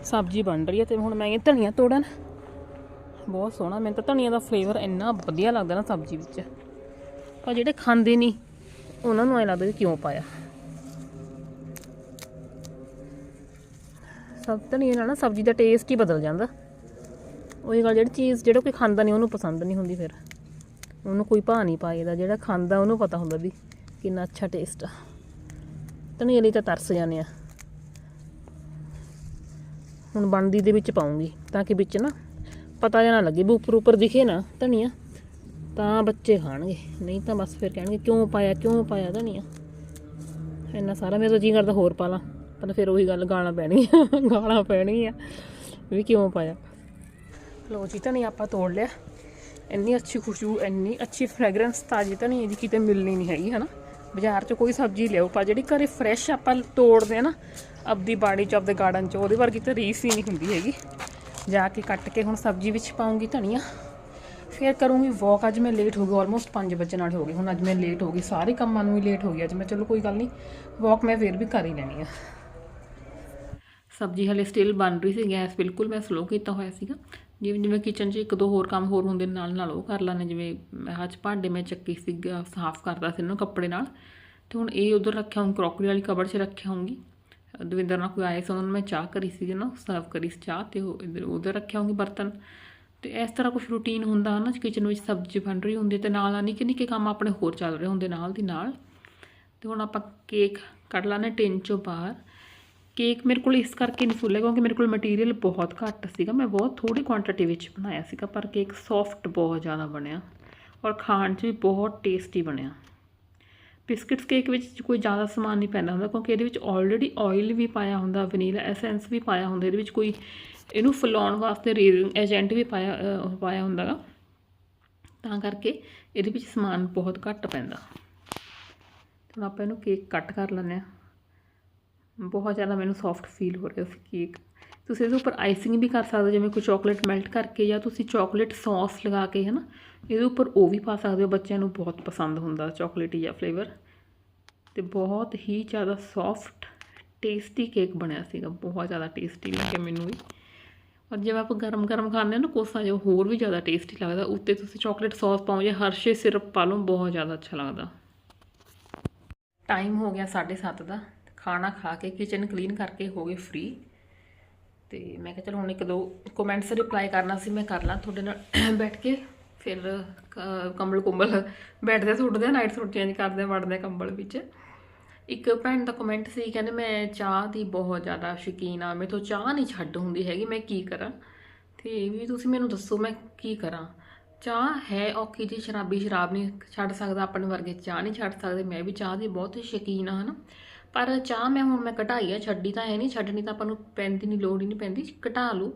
ਸਬਜ਼ੀ ਬਣ ਰਹੀ ਹੈ ਤੇ ਹੁਣ ਮੈਂ ਇਹ ਧਨੀਆ ਤੋੜਨ। ਬਹੁਤ ਸੋਹਣਾ, ਮੈਨੂੰ ਤਾਂ ਧਨੀਆ ਦਾ ਫਲੇਵਰ ਇੰਨਾ ਵਧੀਆ ਲੱਗਦਾ ਨਾ ਸਬਜ਼ੀ ਵਿੱਚ। ਪਰ ਜਿਹੜੇ ਖਾਂਦੇ ਨਹੀਂ, ਉਹਨਾਂ ਨੂੰ ਐ ਲੱਗਦਾ ਵੀ ਕਿਉਂ ਪਾਇਆ। ਸਬ ਧਨੀਏ ਨਾਲ ਨਾ ਸਬਜ਼ੀ ਦਾ ਟੇਸਟ ਹੀ ਬਦਲ ਜਾਂਦਾ। ਉਹੀ ਗੱਲ, ਜਿਹੜੀ ਚੀਜ਼ ਜਿਹੜਾ ਕੋਈ ਖਾਂਦਾ ਨਹੀਂ, ਉਹਨੂੰ ਪਸੰਦ ਨਹੀਂ ਹੁੰਦੀ ਫਿਰ। ਉਹਨੂੰ ਕੋਈ ਭਾਅ ਨਹੀਂ ਪਾਏਦਾ ਜਿਹੜਾ ਖਾਂਦਾ ਉਹਨੂੰ ਪਤਾ ਹੁੰਦਾ ਵੀ ਕਿੰਨਾ ਅੱਛਾ ਟੇਸਟ ਆ। ਧਨੀਏ ਲਈ ਤਾਂ ਤਰਸ ਜਾਂਦੇ ਆ। ਹੁਣ ਬਣਦੀ ਦੇ ਵਿੱਚ ਪਾਉਂਗੀ, ਤਾਂ ਕਿ ਵਿੱਚ ਨਾ ਪਤਾ ਜਿਹਾ ਨਾ ਲੱਗੇ, ਵੀ ਉੱਪਰ ਉੱਪਰ ਦਿਖੇ ਨਾ ਧਨੀਆ, ਤਾਂ ਬੱਚੇ ਖਾਣਗੇ। ਨਹੀਂ ਤਾਂ ਬਸ ਫਿਰ ਕਹਿਣਗੇ, ਕਿਉਂ ਪਾਇਆ ਕਿਉਂ ਪਾਇਆ ਧਨੀਆ? ਇੰਨਾ ਸਾਰਾ ਮੇਰਾ ਜੀ ਕਰਦਾ ਹੋਰ ਪਾ ਲਾਂ, ਪਰ ਫਿਰ ਉਹੀ ਗੱਲ ਗਾਲਾਂ ਪੈਣਗੀਆਂ ਗਾਲਾਂ ਪੈਣਗੀਆਂ ਵੀ ਕਿਉਂ ਪਾਇਆ। ਲੋ ਜੀ, ਧਨੀਆ ਆਪਾਂ ਤੋੜ ਲਿਆ। ਇੰਨੀ ਅੱਛੀ ਖੁਸ਼ਬੂ, ਇੰਨੀ ਅੱਛੀ ਫ੍ਰੈਗਰੈਂਸ ਤਾਜ਼ੀ ਧਨੀਏ ਦੀ ਕਿਤੇ ਮਿਲਣੀ ਨਹੀਂ ਹੈਗੀ, ਹਨਾ? ਬਾਜ਼ਾਰ 'ਚ ਕੋਈ ਸਬਜ਼ੀ ਲਿਓ ਪਰ ਜਿਹੜੀ ਘਰੇ ਫਰੈਸ਼ ਆਪਾਂ ਤੋੜਦੇ ਆ ਨਾ, ਆਪਦੀ ਬਾੜੀ 'ਚ, ਆਪਦੇ ਗਾਰਡਨ 'ਚ, ਉਹਦੇ ਵਰਗੀ ਤਾਂ ਰੀਸ ਹੀ ਨਹੀਂ ਹੁੰਦੀ ਹੈਗੀ। ਜਾ ਕੇ ਕੱਟ ਕੇ ਹੁਣ ਸਬਜ਼ੀ ਵਿੱਚ ਪਾਉਂਗੀ ਧਨੀਆ, ਫਿਰ ਕਰੂੰਗੀ ਵਾਕ ਅੱਜ ਮੈਂ ਲੇਟ ਹੋ ਗਈ ਆਲਮੋਸਟ 5 ਵਜੇ ਨਾਲ ਹੋ ਗਈ। ਹੁਣ ਅੱਜ ਮੈਂ ਲੇਟ ਹੋ ਗਈ, ਸਾਰੇ ਕੰਮਾਂ ਨੂੰ ਹੀ ਲੇਟ ਹੋ ਗਈ ਅੱਜ ਮੈਂ। ਚਲੋ ਕੋਈ ਗੱਲ ਨਹੀਂ ਵਾਕ ਮੈਂ ਫਿਰ ਵੀ ਕਰ ਹੀ ਲੈਣੀ ਆ। ਸਬਜ਼ੀ ਹਲੇ ਸਟਿਲ ਬਣ ਰਹੀ ਸੀ, ਗੈਸ ਬਿਲਕੁਲ ਮੈਂ ਸਲੋ ਕੀਤਾ ਹੋਇਆ ਸੀਗਾ। ਜਿਵੇਂ ਜਿਵੇਂ ਕਿਚਨ 'ਚ ਇੱਕ ਦੋ ਹੋਰ ਕੰਮ ਹੋਰ ਹੁੰਦੇ ਨੇ, ਨਾਲ ਨਾਲ ਉਹ ਕਰ ਲੈਣੇ ਜਿਵੇਂ ਮੈਂ 'ਚ ਭਾਂਡੇ ਮੈਂ ਚੱਕੀ ਸੀ ਸਾਫ਼ ਕਰਦਾ ਸੀ ਨਾ ਕੱਪੜੇ ਨਾਲ। ਤੇ ਹੁਣ ਇਹ ਉਧਰ ਰੱਖਿਆ ਹੁਣ ਕਰੋਕਰੀ ਵਾਲੀ ਕਬੜ 'ਚ ਰੱਖਿਆ ਹੋਊਂਗੀ। ਦਵਿੰਦਰ ਨਾਲ ਕੋਈ ਆਏ ਸੀ ਉਹਨਾਂ ਨੂੰ ਮੈਂ ਚਾਹ ਕਰੀ ਸੀ ਨਾ ਸਰਵ ਕਰੀ ਸੀ ਚਾਹ ਤੇ ਉਹ ਇੱਧਰ ਉਧਰ ਰੱਖਿਆ ਹੋਊਗੀ ਬਰਤਨ। ਤੇ ਇਸ ਤਰ੍ਹਾਂ ਕੁਝ ਰੂਟੀਨ ਹੁੰਦਾ ਨਾ ਕਿਚਨ ਵਿੱਚ ਸਬਜ਼ੀ ਬਣ ਰਹੀ ਹੁੰਦੀ ਹੈ ਤੇ ਨਾਲ ਆ ਨਿੱਕੇ ਨਿੱਕੇ ਕੰਮ ਆਪਣੇ ਹੋਰ ਚੱਲ ਰਹੇ ਹੁੰਦੇ ਨਾਲ ਦੀ ਨਾਲ। ਤੇ ਹੁਣ ਆਪਾਂ ਕੇਕ ਕੱਢ ਲਾਣੇ ਟਿਨ ਚੋਂ ਬਾਹਰ। ਕੇਕ ਮੇਰੇ ਕੋਲ ਇਸ ਕਰਕੇ ਨਹੀਂ ਫੁੱਲਿਆ ਕਿਉਂਕਿ ਮੇਰੇ ਕੋਲ ਮਟੀਰੀਅਲ ਬਹੁਤ ਘੱਟ ਸੀਗਾ। ਮੈਂ ਬਹੁਤ ਥੋੜੀ ਕੁਆਂਟੀਟੀ ਵਿੱਚ ਬਣਾਇਆ ਸੀਗਾ ਪਰ ਕੇਕ ਸੌਫਟ ਬਹੁਤ ਜ਼ਿਆਦਾ ਬਣਿਆ ਔਰ ਖਾਣ 'ਚ ਵੀ ਬਹੁਤ ਟੇਸਟੀ ਬਣਿਆ। ਬਿਸਕਿਟਸ ਕੇਕ ਵਿੱਚ ਕੋਈ ਜ਼ਿਆਦਾ ਸਮਾਨ ਨਹੀਂ ਪੈਂਦਾ ਹੁੰਦਾ ਕਿਉਂਕਿ ਇਹਦੇ ਵਿੱਚ ਆਲਰੇਡੀ ਆਇਲ ਵੀ ਪਾਇਆ ਹੁੰਦਾ ਵਨੀਲਾ ਐਸੈਂਸ ਵੀ ਪਾਇਆ ਹੁੰਦਾ ਇਹਦੇ ਵਿੱਚ ਕੋਈ ਇਹਨੂੰ ਫੁਲਾਉਣ ਵਾਸਤੇ ਰੇਜ਼ਿੰਗ ਏਜੰਟ ਵੀ ਪਾਇਆ ਅਹ, ਪਾਇਆ ਹੁੰਦਾਗਾ ਤਾਂ ਕਰਕੇ ਇਹਦੇ ਵਿੱਚ ਸਮਾਨ ਬਹੁਤ ਘੱਟ ਪੈਂਦਾ। ਹੁਣ ਆਪਾਂ ਇਹਨੂੰ ਕੇਕ ਕੱਟ ਕਰ ਲੈਂਦੇ ਹਾਂ। ਬਹੁਤ ਜ਼ਿਆਦਾ ਮੈਨੂੰ ਸੌਫਟ ਫੀਲ ਹੋ ਰਿਹਾ ਸੀ ਕੇਕ ਤੁਸੀਂ ਇਹਦੇ ਉੱਪਰ ਆਈਸਿੰਗ ਵੀ ਕਰ ਸਕਦੇ ਹੋ, ਜਿਵੇਂ ਕੋਈ ਚਾਕਲੇਟ ਮੈਲਟ ਕਰਕੇ ਜਾਂ ਤੁਸੀਂ ਚਾਕਲੇਟ ਸੌਸ ਲਗਾ ਕੇ ਹੈ ਨਾ ਇਹਦੇ ਉੱਪਰ ਉਹ ਵੀ ਪਾ ਸਕਦੇ ਹੋ। ਬੱਚਿਆਂ ਨੂੰ ਬਹੁਤ ਪਸੰਦ ਹੁੰਦਾ ਚਾਕਲੇਟੀ ਜਾਂ ਫਲੇਵਰ ਤੇ ਬਹੁਤ ਹੀ ਜ਼ਿਆਦਾ ਸੌਫਟ ਟੇਸਟੀ ਕੇਕ ਬਣਿਆ ਸੀਗਾ। ਬਹੁਤ ਜ਼ਿਆਦਾ ਟੇਸਟੀ ਲੱਗਿਆ ਮੈਨੂੰ ਵੀ। ਔਰ ਜਿਵੇਂ ਆਪਾਂ ਗਰਮ ਗਰਮ ਖਾਂਦੇ ਹਾਂ ਨਾ ਕੋਸਾ ਜਿਹਾ ਹੋਰ ਵੀ ਜ਼ਿਆਦਾ ਟੇਸਟੀ ਲੱਗਦਾ। ਉੱਤੇ ਤੁਸੀਂ ਚਾਕਲੇਟ ਸੌਸ ਪਾਓ ਜਾਂ ਹਰਸ਼ੇ ਸਿਰਪ ਪਾ ਲਓ, ਬਹੁਤ ਜ਼ਿਆਦਾ ਅੱਛਾ ਲੱਗਦਾ। ਟਾਈਮ ਹੋ ਗਿਆ 7:30 ਦਾ। ਖਾਣਾ ਖਾ ਕੇ ਕਿਚਨ ਕਲੀਨ ਕਰਕੇ ਹੋ ਗਏ ਫ੍ਰੀ ਤੇ ਮੈਂ ਕਿਹਾ ਚਲ ਹੁਣ ਇੱਕ ਦੋ ਕਮੈਂਟਸ ਰਿਪਲਾਈ ਕਰਨਾ ਸੀ, ਮੈਂ ਕਰ ਲਾਂ ਤੁਹਾਡੇ ਨਾਲ। ਬੈਠ ਕੇ ਫਿਰ, ਕ- ਕੰਬਲ ਕੁੰਬਲ ਬੈਠਦੇ ਸੁੱਟਦੇ ਨਾਈਟ ਸੂਟ ਚੇਂਜ ਕਰਦੇ ਵੜਦੇ ਕੰਬਲ ਵਿੱਚ। ਇੱਕ ਭੈਣ ਦਾ ਕਮੈਂਟ ਸੀ, ਕਹਿੰਦੇ ਮੈਂ ਚਾਹ ਦੀ ਬਹੁਤ ਜ਼ਿਆਦਾ ਸ਼ੌਕੀਨ ਆ, ਮੇਰੇ ਤੋਂ ਚਾਹ ਨਹੀਂ ਛੱਡ ਹੁੰਦੀ ਹੈਗੀ, ਮੈਂ ਕੀ ਕਰਾਂ? ਤੇ ਵੀ ਤੁਸੀਂ ਮੈਨੂੰ ਦੱਸੋ, ਮੈਂ ਕੀ ਕਰਾਂ? ਚਾਹ ਹੈ ਔਖੀ ਜੀ, ਸ਼ਰਾਬੀ ਸ਼ਰਾਬ ਨਹੀਂ ਛੱਡ ਸਕਦਾ ਆਪਣੇ ਵਰਗੇ ਚਾਹ ਨਹੀਂ ਛੱਡ ਸਕਦੇ, ਮੈਂ ਵੀ ਚਾਹ ਦੀ ਬਹੁਤ ਸ਼ੌਕੀਨ ਆ, ਹਨਾ? ਪਰ ਚਾਹ ਮੈਂ ਹੁਣ ਮੈਂ ਘਟਾਈ ਆ, ਛੱਡੀ ਤਾਂ ਹੈ ਨਹੀਂ, ਛੱਡਣੀ ਤਾਂ ਆਪਾਂ ਨੂੰ ਪੈਂਦੀ ਨਹੀਂ, ਲੋੜ ਹੀ ਨਹੀਂ ਪੈਂਦੀ, ਘਟਾ ਲਓ।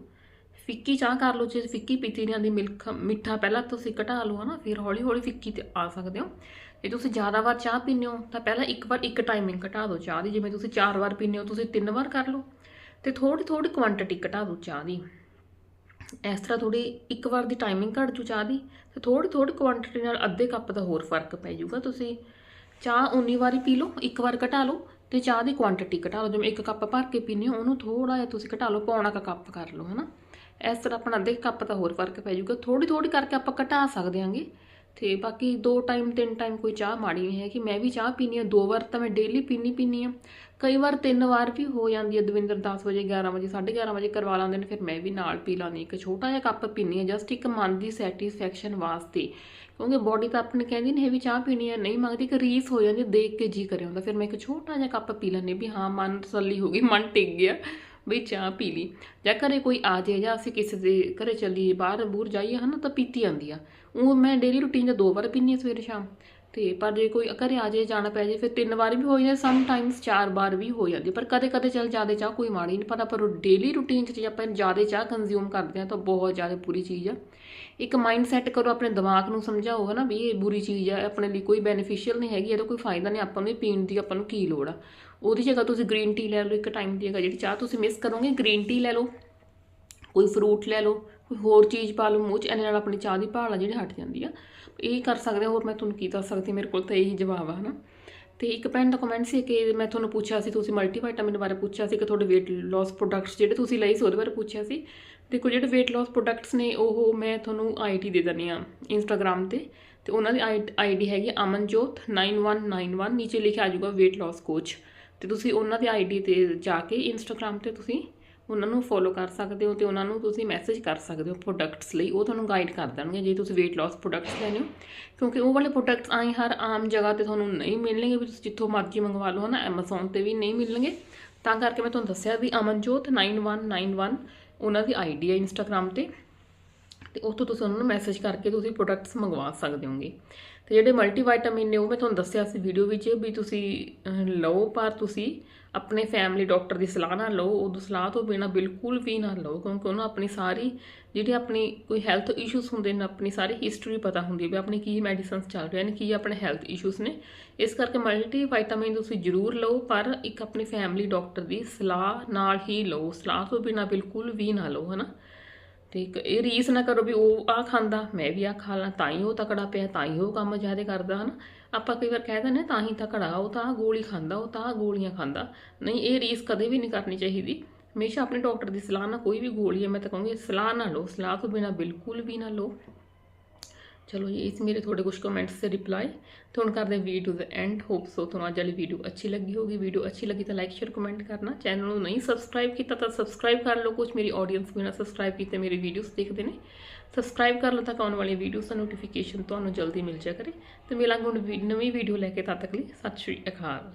ਫਿੱਕੀ ਚਾਹ ਕਰ ਲਓ, ਜੇ ਫਿੱਕੀ ਪੀਤੀ ਨਹੀਂ ਆਉਂਦੀ ਮਿਲਕ ਮਿੱਠਾ ਪਹਿਲਾਂ ਤੁਸੀਂ ਘਟਾ ਲਓ, ਹਨਾ, ਫਿਰ ਹੌਲੀ ਹੌਲੀ ਫਿੱਕੀ ਤੇ ਆ ਸਕਦੇ ਹੋ। ਜੇ ਤੁਸੀਂ ਜ਼ਿਆਦਾ ਵਾਰ ਚਾਹ ਪੀਂਦੇ ਹੋ, ਤਾਂ ਪਹਿਲਾਂ ਇੱਕ ਵਾਰ, ਇੱਕ ਟਾਈਮਿੰਗ ਘਟਾ ਦਿਓ ਚਾਹ ਦੀ। ਜਿਵੇਂ ਤੁਸੀਂ ਚਾਰ ਵਾਰ ਪੀਂਦੇ ਹੋ, ਤੁਸੀਂ ਤਿੰਨ ਵਾਰ ਕਰ ਲਓ, ਤੇ ਥੋੜੀ ਥੋੜੀ ਕੁਆਂਟੀਟੀ ਘਟਾ ਦਿਓ ਚਾਹ ਦੀ। ਇਸ ਤਰ੍ਹਾਂ ਥੋੜੀ ਇੱਕ ਵਾਰ ਦੀ ਟਾਈਮਿੰਗ ਘੱਟ ਜੂ ਚਾਹ ਦੀ, ਤੇ ਥੋੜੀ ਥੋੜੀ ਕੁਆਂਟੀਟੀ ਨਾਲ ਅੱਧੇ ਕੱਪ ਦਾ ਹੋਰ ਫ਼ਰਕ ਪੈ ਜਾਊਗਾ। ਤੁਸੀਂ ਚਾਹ ਉਨੀ ਵਾਰੀ ਪੀ ਲਓ, ਇੱਕ ਵਾਰ ਘਟਾ ਲਓ ਤੇ ਚਾਹ ਦੀ ਕੁਆਂਟੀਟੀ ਘਟਾ ਲਓ। ਜਿਵੇਂ ਇੱਕ ਕੱਪ ਭਰ ਕੇ ਪੀਂਦੇ ਹੋ, ਉਹਨੂੰ ਥੋੜਾ ਜਿਹਾ ਤੁਸੀਂ ਘਟਾ ਲਓ, ਪੌਣਾ ਕੁ ਕੱਪ ਕਰ ਲਓ, ਹਨਾ। ਇਸ ਤਰ੍ਹਾਂ ਆਪਣਾ ਅੱਧੇ ਕੱਪ ਤਾਂ ਹੋਰ ਫ਼ਰਕ ਪੈ ਜਾਊਗਾ। ਥੋੜੀ ਥੋੜੀ ਕਰਕੇ ਆਪਾਂ ਘਟਾ ਸਕਦੇ ਆਂਗੇ ਤੇ ਬਾਕੀ ਦੋ ਟਾਈਮ ਤਿੰਨ ਟਾਈਮ ਕੋਈ ਚਾਹ ਮਾੜੀ ਨਹੀਂ ਹੈ ਕਿ ਮੈਂ ਵੀ ਚਾਹ ਪੀਨੀ ਆ ਦੋ ਵਾਰ ਤਾਂ ਮੈਂ ਡੇਲੀ ਪੀਨੀ ਪੀਨੀ ਆ ਕਈ ਵਾਰ ਤਿੰਨ ਵਾਰ ਵੀ ਹੋ ਜਾਂਦੀ ਹੈ, ਦਵਿੰਦਰ 10 ਵਜੇ 11 ਵਜੇ 11:30 ਵਜੇ ਕਰਵਾ ਲਾਉਂਦੇ ਨੇ, ਫਿਰ ਮੈਂ ਵੀ ਨਾਲ ਪੀ ਲਾਉਂਦੀ ਇੱਕ ਛੋਟਾ ਜਿਹਾ ਕੱਪ ਪੀਨੀ ਆ ਜਸਟ ਇੱਕ ਮਨ ਦੀ ਸੈਟੀਸਫੈਕਸ਼ਨ ਵਾਸਤੇ। ਕਿਉਂਕਿ ਬੋਡੀ ਤਾਂ ਆਪਣੀ ਕਹਿੰਦੀ ਨਹੀਂ ਵੀ ਚਾਹ ਪੀਣੀ ਹੈ, ਨਹੀਂ ਮੰਗਦੀ, ਇੱਕ ਰੀਸ ਹੋ ਜਾਂਦੀ ਦੇਖ ਕੇ ਜੀ ਕਰੇ ਹੁੰਦਾ। ਫਿਰ ਮੈਂ ਇੱਕ ਛੋਟਾ ਜਿਹਾ ਕੱਪ ਪੀ ਲੈਂਦੀ ਵੀ ਹਾਂ, ਮਨ ਤਸੱਲੀ ਹੋ ਗਈ, ਮਨ ਟਿਕ ਗਿਆ ਵੀ ਚਾਹ ਪੀ ਲਈ। ਜਾਂ ਘਰੇ ਕੋਈ ਆ ਜਾਏ ਜਾਂ ਅਸੀਂ ਕਿਸੇ ਦੇ ਘਰੇ ਚੱਲੀਏ, ਬਾਹਰ ਬੂਰ ਜਾਈਏ, ਹਨਾ, ਤਾਂ ਪੀਤੀ ਜਾਂਦੀ ਆ। ਉਹ ਮੈਂ ਡੇਲੀ ਰੂਟੀਨ 'ਚ ਦੋ ਵਾਰ ਪੀਨੀ ਆ ਸਵੇਰੇ ਸ਼ਾਮ। ਤੇ ਪਰ ਜੇ ਕੋਈ ਘਰੇ ਆ ਜੇ, ਜਾਣਾ ਪੈ ਜਾਏ ਫਿਰ ਤਿੰਨ ਵਾਰ ਵੀ ਹੋ ਜਾਂਦਾ ਸਮ ਟਾਈਮਸ ਚਾਰ ਵਾਰ ਵੀ ਹੋ ਜਾਂਦੀ, ਪਰ ਕਦੇ ਕਦੇ ਚੱਲ ਜ਼ਿਆਦਾ ਚਾਹ ਕੋਈ ਮਾੜੀ ਨਹੀਂ ਪਤਾ ਪਰ ਡੇਲੀ ਰੂਟੀਨ 'ਚ ਜੇ ਆਪਾਂ ਜ਼ਿਆਦਾ ਚਾਹ ਕੰਜ਼ਿਊਮ ਕਰਦੇ ਆ ਤਾਂ ਬਹੁਤ ਜ਼ਿਆਦਾ ਬੁਰੀ ਚੀਜ਼ ਆ। ਇੱਕ ਮਾਈਂਡ ਸੈੱਟ ਕਰੋ, ਆਪਣੇ ਦਿਮਾਗ ਨੂੰ ਸਮਝਾਓ ਨਾ ਵੀ ਇਹ ਬੁਰੀ ਚੀਜ਼ ਆ ਆਪਣੇ ਲਈ ਕੋਈ ਬੈਨੀਫੀਸ਼ੀਅਲ ਨਹੀਂ ਹੈਗੀ, ਇਹਦਾ ਕੋਈ ਫਾਇਦਾ ਨਹੀਂ ਆਪਾਂ ਨੂੰ ਪੀਣ ਦੀ ਆਪਾਂ ਨੂੰ ਕੀ ਲੋੜ ਆ। ਉਹਦੀ ਜਗ੍ਹਾ ਤੁਸੀਂ ਗ੍ਰੀਨ ਟੀ ਲੈ ਲਓ, ਇੱਕ ਟਾਈਮ ਦੀ ਜਗ੍ਹਾ ਜਿਹੜੀ ਚਾਹ ਤੁਸੀਂ ਮਿਸ ਕਰੋਗੇ ਗ੍ਰੀਨ ਟੀ ਲੈ ਲਓ, ਕੋਈ ਫਰੂਟ ਲੈ ਲਓ ਕੋਈ ਹੋਰ ਚੀਜ਼ ਪਾ ਲਓ ਮੂੰਹ 'ਚ, ਇਹਦੇ ਨਾਲ ਆਪਣੀ ਚਾਹ ਦੀ ਭਾਲ ਆ ਜਿਹੜੀ ਹਟ ਜਾਂਦੀ ਆ। ਇਹ ਕਰ ਸਕਦੇ ਹੋਰ ਮੈਂ ਤੁਹਾਨੂੰ ਕੀ ਦੱਸ ਸਕਦੀ ਮੇਰੇ ਕੋਲ ਤਾਂ ਇਹੀ ਜਵਾਬ ਆ, ਹਨਾ। ਤੇ ਇੱਕ ਭੈਣ ਦਾ ਕਮੈਂਟ ਸੀ ਕਿ ਮੈਂ ਤੁਹਾਨੂੰ ਪੁੱਛਿਆ ਸੀ, ਤੁਸੀਂ ਮਲਟੀਵਿਟਾਮਿਨ ਬਾਰੇ ਪੁੱਛਿਆ ਸੀ ਕਿ ਤੁਹਾਡੇ weight loss ਪ੍ਰੋਡਕਟਸ ਜਿਹੜੇ ਤੁਸੀਂ ਲਈ ਸੀ ਉਹਦੇ ਬਾਰੇ ਪੁੱਛਿਆ ਸੀ। ਦੇਖੋ, ਜਿਹੜੇ weight loss ਪ੍ਰੋਡਕਟਸ ਨੇ, ਉਹ ਮੈਂ ਤੁਹਾਨੂੰ ਆਈਡੀ ਦੇ ਦਿੰਦੀ ਆ ਇੰਸਟਾਗ੍ਰam ਤੇ। ਤੇ ਉਹਨਾਂ ਦੀ ਆਈਡੀ ਹੈਗੀ ਅਮਨਜੋਤ 9191 ਨੀਚੇ ਲਿਖਿਆ ਆ ਜਾਊਗਾ weight loss coach ਤੇ ਤੁਸੀਂ ਉਹਨਾਂ ਦੀ ਆਈਡੀ ਤੇ ਜਾ ਕੇ ਇੰਸਟਾਗ੍ਰam ਤੇ ਤੁਸੀਂ ਉਹਨਾਂ ਨੂੰ ਫੋਲੋ ਕਰ ਸਕਦੇ ਹੋ ਤੇ ਉਹਨਾਂ ਨੂੰ ਤੁਸੀਂ ਮੈਸੇਜ ਕਰ ਸਕਦੇ ਹੋ ਪ੍ਰੋਡਕਟਸ ਲਈ। ਉਹ ਤੁਹਾਨੂੰ ਗਾਈਡ ਕਰ ਦੇਣਗੇ ਜੇ ਤੁਸੀਂ weight loss ਪ੍ਰੋਡਕਟਸ ਲੈਣੇ ਹੋ। ਕਿਉਂਕਿ ਉਹ ਵਾਲੇ ਪ੍ਰੋਡਕਟਸ ਆਏ ਹਰ ਆਮ ਜਗ੍ਹਾ ਤੇ ਤੁਹਾਨੂੰ ਨਹੀਂ ਮਿਲਣਗੇ ਵੀ ਤੁਸੀਂ ਜਿੱਥੋਂ ਮਰਜ਼ੀ ਮੰਗਵਾ ਲਓ, ਹਨਾ? Amazon ਤੇ ਵੀ ਨਹੀਂ ਮਿਲਣਗੇ। ਤਾਂ ਕਰਕੇ ਮੈਂ ਤੁਹਾਨੂੰ ਦੱਸਿਆ ਵੀ ਅਮਨਜੋਤ 9191 ਉਹਨਾਂ ਦੀ ਆਈਡੀ ਹੈ ਇੰਸਟਾਗ੍ਰam ਤੇ। ਤੇ ਉੱਥੋਂ ਤੁਸੀਂ ਉਹਨਾਂ ਨੂੰ ਮੈਸੇਜ ਕਰਕੇ ਤੁਸੀਂ ਪ੍ਰੋਡਕਟਸ ਮੰਗਵਾ ਸਕਦੇ ਹੋਗੇ। ਤੇ ਜਿਹੜੇ ਮਲਟੀਵਿਟਾਮਿਨ ਨੇ, ਉਹ ਮੈਂ ਤੁਹਾਨੂੰ ਦੱਸਿਆ ਸੀ ਵੀਡੀਓ ਵਿੱਚ ਵੀ ਤੁਸੀਂ ਲਓ, ਪਰ ਤੁਸੀਂ ਆਪਣੇ ਫੈਮਿਲੀ ਡਾਕਟਰ ਦੀ ਸਲਾਹ ਨਾਲ ਲਓ। ਉਹ ਸਲਾਹ ਤੋਂ ਬਿਨਾ ਬਿਲਕੁਲ ਵੀ ਨਾ ਲਓ, ਕਿਉਂਕਿ ਉਹਨੂੰ ਆਪਣੀ ਸਾਰੀ ਜਿਹੜੀ ਆਪਣੀ ਕੋਈ ਹੈਲਥ ਇਸ਼ੂਸ ਹੁੰਦੇ ਨੇ, ਆਪਣੀ ਸਾਰੀ ਹਿਸਟਰੀ ਪਤਾ ਹੁੰਦੀ ਵੀ ਆਪਣੀ ਕੀ ਮੈਡੀਸਿਨਸ ਚੱਲ ਰਹੇ ਨੇ, ਕੀ ਆਪਣੇ ਹੈਲਥ ਇਸ਼ੂਸ ਨੇ। ਇਸ ਕਰਕੇ ਮਲਟੀਵਿਟਾਮਿਨ ਤੁਸੀਂ ਜ਼ਰੂਰ ਲਓ, ਪਰ ਇੱਕ ਆਪਣੀ ਫੈਮਿਲੀ ਡਾਕਟਰ ਦੀ ਸਲਾਹ ਨਾਲ ਹੀ ਲਓ। ਸਲਾਹ ਤੋਂ ਬਿਨਾ ਬਿਲਕੁਲ ਵੀ ਨਾ ਲਓ, ਹਨਾ? ਤੇ ਇੱਕ ਇਹ ਰੀਸ ਨਾ ਕਰੋ ਵੀ ਉਹ ਆ ਖਾਂਦਾ ਮੈਂ ਵੀ ਆ ਖਾ ਲਾਂ ਤਾਂ ਹੀ ਉਹ ਤਕੜਾ ਪਿਆ ਤਾਂ ਹੀ ਉਹ ਕੰਮ ਜ਼ਿਆਦਾ ਕਰਦਾ ਹਨ? ਆਪਾਂ ਕਈ ਵਾਰ ਕਹਿ ਦਿੰਦੇ ਹਾਂ, ਤਾਂ ਹੀ ਤਕੜਾ ਉਹ ਤਾਂ ਆਹ ਗੋਲੀ ਖਾਂਦਾ ਉਹ ਤਾਂ ਆਹ ਗੋਲੀਆਂ ਖਾਂਦਾ। ਨਹੀਂ ਇਹ ਰੀਸ ਕਦੇ ਵੀ ਨਹੀਂ ਕਰਨੀ ਚਾਹੀਦੀ। ਹਮੇਸ਼ਾ ਆਪਣੇ ਡਾਕਟਰ ਦੀ ਸਲਾਹ ਨਾਲ ਕੋਈ ਵੀ ਗੋਲੀ ਹੈ ਮੈਂ ਤਾਂ ਕਹੂੰਗੀ ਸਲਾਹ ਨਾ ਲਓ ਸਲਾਹ ਤੋਂ ਬਿਨਾ ਬਿਲਕੁਲ ਵੀ ਨਾ ਲਓ। ਚਲੋ ਜੀ, ਇਸ ਮੇਰੇ ਤੁਹਾਡੇ ਕੁਝ ਕਮੈਂਟਸ ਦੇ ਰਿਪਲਾਈ ਤੇ ਹੁਣ ਕਰਦੇ ਵੀਡੀਓ ਦਾ ਐਂਡ ਹੋਪ ਸੋ ਤੁਹਾਨੂੰ ਅੱਜ ਵਾਲੀ ਵੀਡੀਓ ਅੱਛੀ ਲੱਗੀ ਹੋਗੀ ਵੀਡੀਓ ਅੱਛੀ ਲੱਗੀ ਤਾਂ ਲਾਈਕ ਸ਼ੇਅਰ ਕਮੈਂਟ ਕਰਨਾ। ਚੈਨਲ ਨੂੰ ਨਹੀਂ ਸਬਸਕ੍ਰਾਈਬ ਕੀਤਾ ਤਾਂ ਸਬਸਕ੍ਰਾਈਬ ਕਰ ਲਓ ਕੁਝ ਮੇਰੀ ਆਡੀਅנס ਬਿਨਾ ਸਬਸਕ੍ਰਾਈਬ ਕੀਤੇ ਮੇਰੀ ਵੀਡੀਓਜ਼ ਦੇਖਦੇ ਨੇ। ਸਬਸਕ੍ਰਾਈਬ ਕਰ ਲਓ ਤਾਂ ਆਉਣ ਵਾਲੀ ਵੀਡੀਓਜ਼ ਦਾ ਨੋਟੀਫਿਕੇਸ਼ਨ ਤੁਹਾਨੂੰ ਜਲਦੀ ਮਿਲ ਜਾਇਆ ਕਰੇ। ਤੇ ਮਿਲਾਂਗੇ ਹੁਣ ਵੀ- ਨਵੀਂ ਵੀਡੀਓ ਲੈ ਕੇ ਤਦ ਤੱਕ ਲਈ ਸਤਿ ਸ਼੍ਰੀ ਅਕਾਲ।